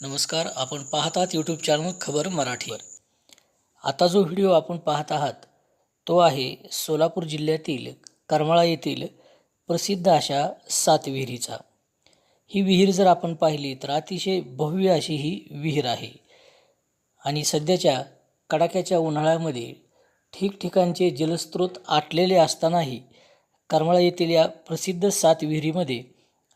नमस्कार आपण पाहतात यूट्यूब चॅनल खबर मराठीवर आता जो व्हिडिओ आपण पाहत आहात तो आहे सोलापूर जिल्ह्यातील करमाळा येथील प्रसिद्ध अशा सात विहिरीचा. ही विहीर जर आपण पाहिली तर अतिशय भव्य अशी ही विहीर आहे. आणि सध्याच्या कडाक्याच्या उन्हाळ्यामध्ये ठिकठिकाणचे जलस्रोत आटलेले असतानाही करमाळा येथील या प्रसिद्ध सात विहिरीमध्ये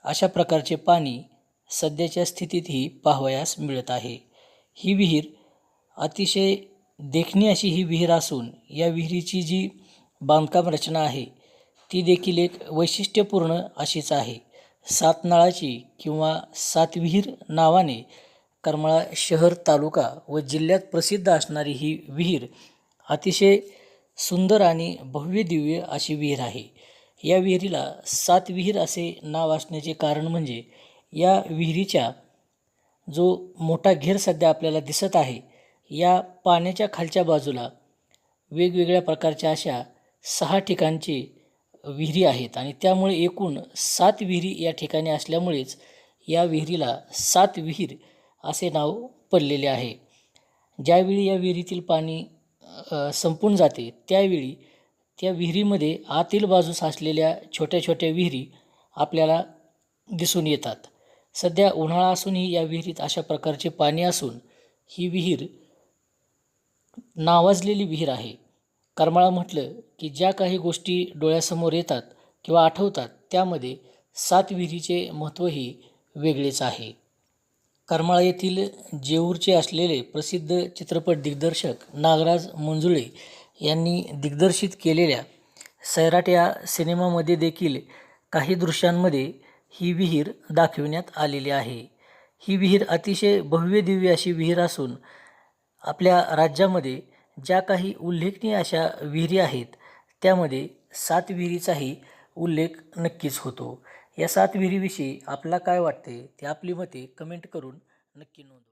अशा प्रकारचे पाणी सध्याच्या स्थितीतही पाहावयास मिळत आहे. ही विहीर अतिशय देखणी अशी ही विहीर असून या विहिरीची जी बांधकाम रचना आहे ती देखील एक वैशिष्ट्यपूर्ण अशीच आहे. सात नळाची किंवा सात विहीर नावाने करमाळा शहर तालुका व जिल्ह्यात प्रसिद्ध असणारी ही विहीर अतिशय सुंदर आणि भव्य दिव्य अशी विहीर आहे. या विहिरीला सात विहीर असे नाव असण्याचे कारण म्हणजे या विहिरीच्या जो मोठा घेर सध्या आपल्याला दिसत आहे या पाण्याच्या खालच्या बाजूला वेगवेगळ्या प्रकारच्या अशा सहा ठिकाणची विहिरी आहेत आणि त्यामुळे एकूण सात विहिरी या ठिकाणी असल्यामुळेच या विहिरीला सात विहीर असे नाव पडलेले आहे. ज्यावेळी या विहिरीतील पाणी संपून जाते त्यावेळी त्या विहिरीमध्ये आतील बाजूस असलेल्या छोट्या छोट्या विहिरी आपल्याला दिसून येतात. सध्या उन्हाळा असूनही या विहिरीत अशा प्रकारचे पाणी असून ही विहीर नावाजलेली विहीर आहे. करमाळा म्हटलं की ज्या काही गोष्टी डोळ्यासमोर येतात किंवा आठवतात त्यामध्ये सात विहिरीचे महत्त्वही वेगळेच आहे. करमाळा येथील जेऊरचे असलेले प्रसिद्ध चित्रपट दिग्दर्शक नागराज मंजुळे यांनी दिग्दर्शित केलेल्या सैराट या सिनेमामध्ये देखील काही दृश्यांमध्ये ही विहीर दाखविण्यात आलेली आहे. ही विहीर अतिशय भव्य दिव्य अशी विहीर असून आपल्या राज्यामध्ये ज्या काही उल्लेखनीय अशा विहिरी आहेत त्यामध्ये सात विहिरीचाही उल्लेख नक्कीच होतो. या सात विहिरीविषयी आपला काय वाटते ते आपली मते कमेंट करून नक्की नोंदवा.